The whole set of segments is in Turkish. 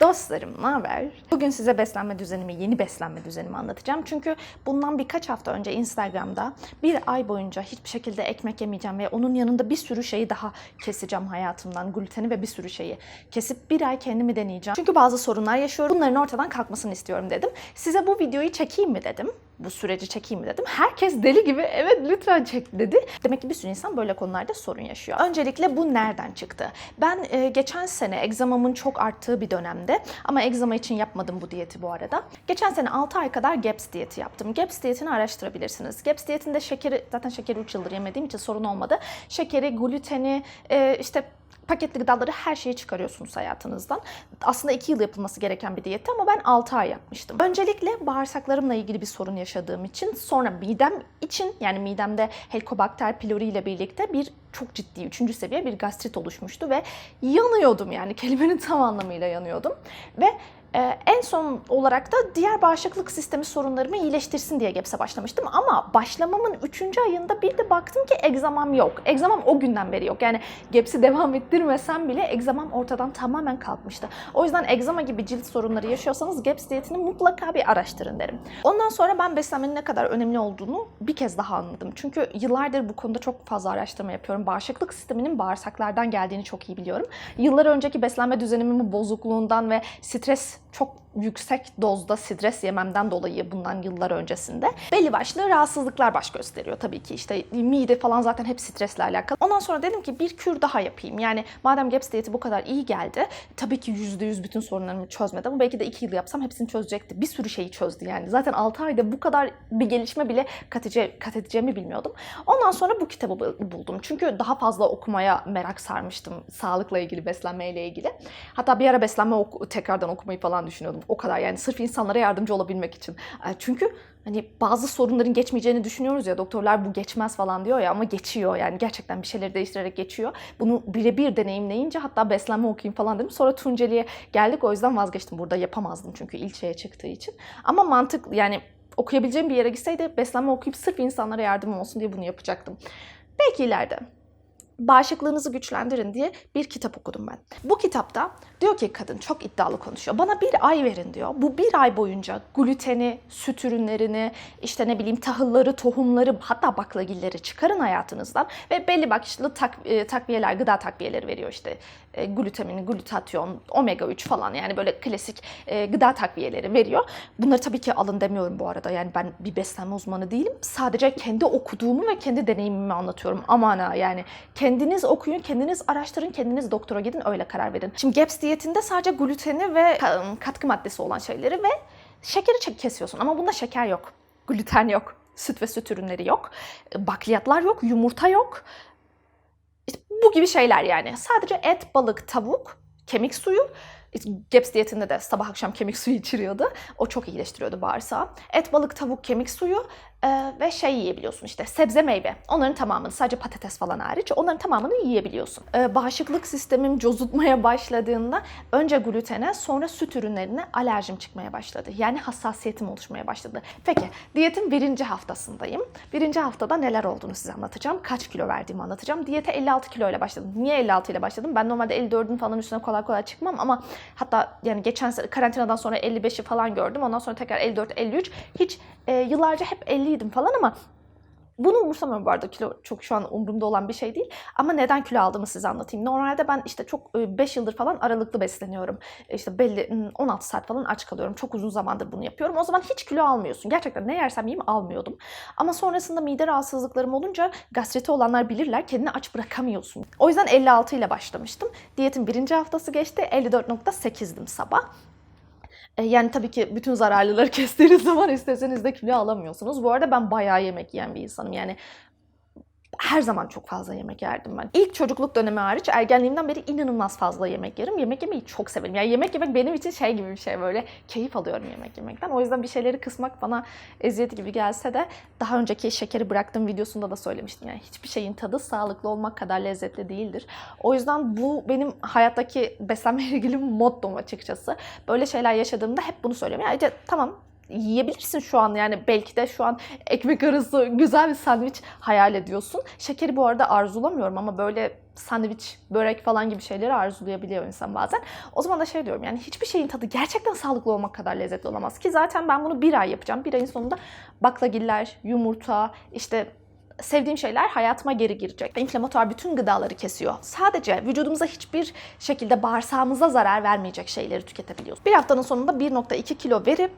Dostlarım ne haber? Bugün size beslenme düzenimi, yeni beslenme düzenimi anlatacağım. Çünkü bundan birkaç hafta önce Instagram'da bir ay boyunca hiçbir şekilde ekmek yemeyeceğim ve onun yanında bir sürü şeyi daha keseceğim hayatımdan. Gluteni ve bir sürü şeyi kesip bir ay kendimi deneyeceğim. Çünkü bazı sorunlar yaşıyorum. Bunların ortadan kalkmasını istiyorum dedim. Size bu videoyu çekeyim mi dedim. Bu süreci çekeyim mi dedim. Herkes deli gibi evet lütfen çek dedi. Demek ki bir sürü insan böyle konularda sorun yaşıyor. Öncelikle bu nereden çıktı? Ben e, geçen sene egzamamın çok arttığı bir dönemde ama egzama için yapmadım bu diyeti bu arada. Geçen sene 6 ay kadar GAPS diyeti yaptım. GAPS diyetini araştırabilirsiniz. GAPS diyetinde şekeri, zaten şekeri 3 yıldır yemediğim için sorun olmadı. Şekeri, gluteni, e, işte paketli gıdaları her şeyi çıkarıyorsunuz hayatınızdan. Aslında 2 yıl yapılması gereken bir diyetti ama ben 6 ay yapmıştım. Öncelikle bağırsaklarımla ilgili bir sorun yaşadığım için sonra midem için yani midemde Helicobacter pylori ile birlikte bir çok ciddi 3. seviye bir gastrit oluşmuştu ve yanıyordum yani kelimenin tam anlamıyla yanıyordum. Ve ee, en son olarak da diğer bağışıklık sistemi sorunlarımı iyileştirsin diye GEPS'e başlamıştım. Ama başlamamın 3. ayında bir de baktım ki egzamam yok. Egzamam o günden beri yok. Yani GEPS'i devam ettirmesem bile egzamam ortadan tamamen kalkmıştı. O yüzden egzama gibi cilt sorunları yaşıyorsanız GEPS diyetini mutlaka bir araştırın derim. Ondan sonra ben beslenmenin ne kadar önemli olduğunu bir kez daha anladım. Çünkü yıllardır bu konuda çok fazla araştırma yapıyorum. Bağışıklık sisteminin bağırsaklardan geldiğini çok iyi biliyorum. Yıllar önceki beslenme düzenimimin bozukluğundan ve stres çok yüksek dozda stres yememden dolayı bundan yıllar öncesinde belli başlı rahatsızlıklar baş gösteriyor tabii ki işte mide falan zaten hep stresle alakalı. Ondan sonra dedim ki bir kür daha yapayım. Yani madem GAPS diyeti bu kadar iyi geldi tabii ki %100 bütün sorunlarımı çözmedi ama belki de 2 yıl yapsam hepsini çözecekti. Bir sürü şeyi çözdü yani. Zaten 6 ayda bu kadar bir gelişme bile kat, edece, kat edeceğimi bilmiyordum. Ondan sonra bu kitabı buldum. Çünkü daha fazla okumaya merak sarmıştım. Sağlıkla ilgili, beslenmeyle ilgili. Hatta bir ara beslenme oku, tekrardan okumayı falan düşünüyordum. O kadar yani sırf insanlara yardımcı olabilmek için. Çünkü hani bazı sorunların geçmeyeceğini düşünüyoruz ya doktorlar bu geçmez falan diyor ya ama geçiyor yani gerçekten bir şeyleri değiştirerek geçiyor. Bunu birebir deneyimleyince hatta beslenme okuyayım falan dedim. Sonra Tunceli'ye geldik o yüzden vazgeçtim. Burada yapamazdım çünkü ilçeye çıktığı için. Ama mantık yani okuyabileceğim bir yere gitseydi beslenme okuyup sırf insanlara yardım olsun diye bunu yapacaktım. Belki ileride bağışıklığınızı güçlendirin diye bir kitap okudum ben. Bu kitapta diyor ki kadın çok iddialı konuşuyor. Bana bir ay verin diyor. Bu bir ay boyunca gluteni, süt ürünlerini, işte ne bileyim tahılları, tohumları hatta baklagilleri çıkarın hayatınızdan ve belli başlı tak, e, takviyeler, gıda takviyeleri veriyor işte. E, glutamin, glutatyon, omega 3 falan yani böyle klasik e, gıda takviyeleri veriyor. Bunları tabii ki alın demiyorum bu arada. Yani ben bir beslenme uzmanı değilim. Sadece kendi okuduğumu ve kendi deneyimimi anlatıyorum. Aman ha yani kendiniz okuyun, kendiniz araştırın, kendiniz doktora gidin öyle karar verin. Şimdi GAPS diyetinde sadece gluteni ve katkı maddesi olan şeyleri ve şekeri kesiyorsun ama bunda şeker yok. Gluten yok. Süt ve süt ürünleri yok. Bakliyatlar yok, yumurta yok. İşte bu gibi şeyler yani. Sadece et, balık, tavuk, kemik suyu GAPS diyetinde de sabah akşam kemik suyu içiriyordu. O çok iyileştiriyordu bağırsağı. Et, balık, tavuk, kemik suyu ee, ve şey yiyebiliyorsun işte sebze meyve. Onların tamamını sadece patates falan hariç onların tamamını yiyebiliyorsun. Ee, bağışıklık sistemim cozutmaya başladığında önce glutene sonra süt ürünlerine alerjim çıkmaya başladı. Yani hassasiyetim oluşmaya başladı. Peki diyetin birinci haftasındayım. Birinci haftada neler olduğunu size anlatacağım. Kaç kilo verdiğimi anlatacağım. Diyete 56 kilo ile başladım. Niye 56 ile başladım? Ben normalde 54'ün falan üstüne kolay kolay çıkmam ama hatta yani geçen sene karantinadan sonra 55'i falan gördüm. Ondan sonra tekrar 54, 53. Hiç e, yıllarca hep 50'ydim falan ama bunu umursamıyorum bu arada kilo çok şu an umurumda olan bir şey değil. Ama neden kilo aldığımı size anlatayım. Normalde ben işte çok 5 yıldır falan aralıklı besleniyorum. İşte belli 16 saat falan aç kalıyorum. Çok uzun zamandır bunu yapıyorum. O zaman hiç kilo almıyorsun. Gerçekten ne yersem yiyeyim almıyordum. Ama sonrasında mide rahatsızlıklarım olunca gastriti olanlar bilirler kendini aç bırakamıyorsun. O yüzden 56 ile başlamıştım. Diyetin birinci haftası geçti. 54.8'dim sabah. E, yani tabii ki bütün zararlıları kestiğiniz zaman isteseniz de kilo alamıyorsunuz. Bu arada ben bayağı yemek yiyen bir insanım. Yani her zaman çok fazla yemek yerdim ben. İlk çocukluk dönemi hariç ergenliğimden beri inanılmaz fazla yemek yerim. Yemek yemeyi çok severim. Yani yemek yemek benim için şey gibi bir şey böyle keyif alıyorum yemek yemekten. O yüzden bir şeyleri kısmak bana eziyet gibi gelse de daha önceki şekeri bıraktığım videosunda da söylemiştim. Yani hiçbir şeyin tadı sağlıklı olmak kadar lezzetli değildir. O yüzden bu benim hayattaki beslenmeyle ilgili mottom açıkçası. Böyle şeyler yaşadığımda hep bunu söylüyorum. Yani tamam yiyebilirsin şu an yani belki de şu an ekmek arası güzel bir sandviç hayal ediyorsun. Şekeri bu arada arzulamıyorum ama böyle sandviç, börek falan gibi şeyleri arzulayabiliyor insan bazen. O zaman da şey diyorum yani hiçbir şeyin tadı gerçekten sağlıklı olmak kadar lezzetli olamaz ki zaten ben bunu bir ay yapacağım. Bir ayın sonunda baklagiller, yumurta, işte sevdiğim şeyler hayatıma geri girecek. İnflamatuar bütün gıdaları kesiyor. Sadece vücudumuza hiçbir şekilde bağırsağımıza zarar vermeyecek şeyleri tüketebiliyoruz. Bir haftanın sonunda 1.2 kilo verip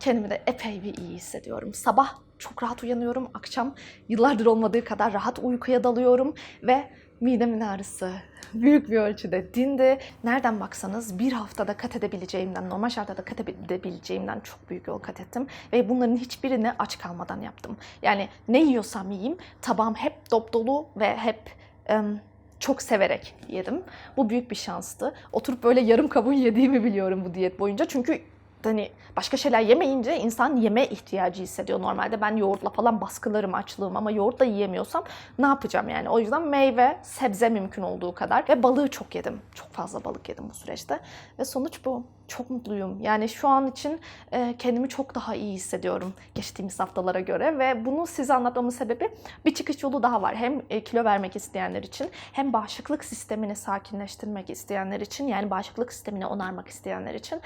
kendimi de epey bir iyi hissediyorum. Sabah çok rahat uyanıyorum. Akşam yıllardır olmadığı kadar rahat uykuya dalıyorum ve midemin ağrısı büyük bir ölçüde dindi. Nereden baksanız bir haftada kat edebileceğimden, normal şartlarda kat edebileceğimden çok büyük yol kat ettim. Ve bunların hiçbirini aç kalmadan yaptım. Yani ne yiyorsam yiyeyim, tabağım hep dop dolu ve hep em, çok severek yedim. Bu büyük bir şanstı. Oturup böyle yarım kabuğu yediğimi biliyorum bu diyet boyunca. Çünkü hani başka şeyler yemeyince insan yeme ihtiyacı hissediyor. Normalde ben yoğurtla falan baskılarım açlığım ama yoğurt da yiyemiyorsam ne yapacağım yani? O yüzden meyve, sebze mümkün olduğu kadar ve balığı çok yedim. Çok fazla balık yedim bu süreçte ve sonuç bu. Çok mutluyum. Yani şu an için e, kendimi çok daha iyi hissediyorum geçtiğimiz haftalara göre ve bunu size anlatmamın sebebi bir çıkış yolu daha var. Hem e, kilo vermek isteyenler için hem bağışıklık sistemini sakinleştirmek isteyenler için yani bağışıklık sistemini onarmak isteyenler için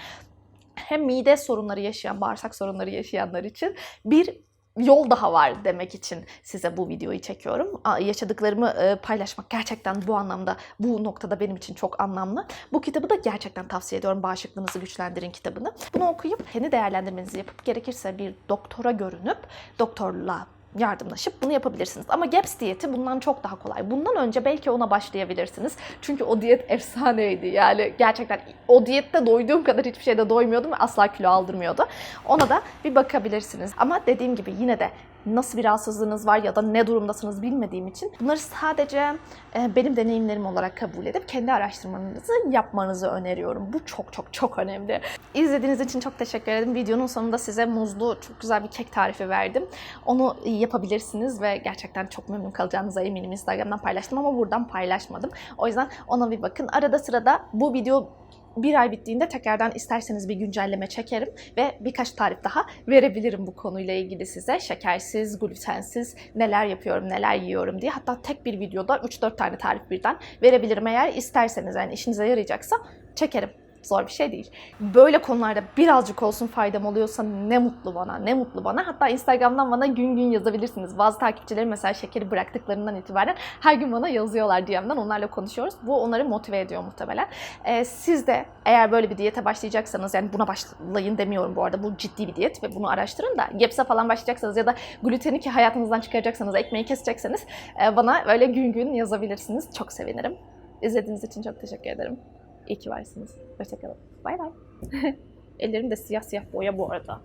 hem mide sorunları yaşayan, bağırsak sorunları yaşayanlar için bir yol daha var demek için size bu videoyu çekiyorum. Yaşadıklarımı e, paylaşmak gerçekten bu anlamda, bu noktada benim için çok anlamlı. Bu kitabı da gerçekten tavsiye ediyorum. Bağışıklığınızı güçlendirin kitabını. Bunu okuyup kendi değerlendirmenizi yapıp gerekirse bir doktora görünüp doktorla yardımlaşıp bunu yapabilirsiniz. Ama GAPS diyeti bundan çok daha kolay. Bundan önce belki ona başlayabilirsiniz. Çünkü o diyet efsaneydi. Yani gerçekten o diyette doyduğum kadar hiçbir şeyde doymuyordum ve asla kilo aldırmıyordu. Ona da bir bakabilirsiniz. Ama dediğim gibi yine de nasıl bir rahatsızlığınız var ya da ne durumdasınız bilmediğim için bunları sadece e, benim deneyimlerim olarak kabul edip kendi araştırmanızı yapmanızı öneriyorum. Bu çok çok çok önemli. İzlediğiniz için çok teşekkür ederim. Videonun sonunda size muzlu çok güzel bir kek tarifi verdim. Onu yapabilirsiniz ve gerçekten çok memnun kalacağınıza eminim. Instagram'dan paylaştım ama buradan paylaşmadım. O yüzden ona bir bakın. Arada sırada bu video bir ay bittiğinde tekrardan isterseniz bir güncelleme çekerim ve birkaç tarif daha verebilirim bu konuyla ilgili size. Şekersiz, glutensiz neler yapıyorum, neler yiyorum diye. Hatta tek bir videoda 3-4 tane tarif birden verebilirim eğer isterseniz. Yani işinize yarayacaksa çekerim. Zor bir şey değil. Böyle konularda birazcık olsun faydam oluyorsa ne mutlu bana, ne mutlu bana. Hatta Instagram'dan bana gün gün yazabilirsiniz. Bazı takipçilerim mesela şekeri bıraktıklarından itibaren her gün bana yazıyorlar DM'den. Onlarla konuşuyoruz. Bu onları motive ediyor muhtemelen. Ee, siz de eğer böyle bir diyete başlayacaksanız, yani buna başlayın demiyorum bu arada. Bu ciddi bir diyet ve bunu araştırın da. GAPS'e falan başlayacaksanız ya da gluteni ki hayatınızdan çıkaracaksanız, ekmeği kesecekseniz e, bana öyle gün gün yazabilirsiniz. Çok sevinirim. İzlediğiniz için çok teşekkür ederim. İyi ki varsınız. Hoşçakalın. Bay bay. Ellerim de siyah siyah boya bu arada.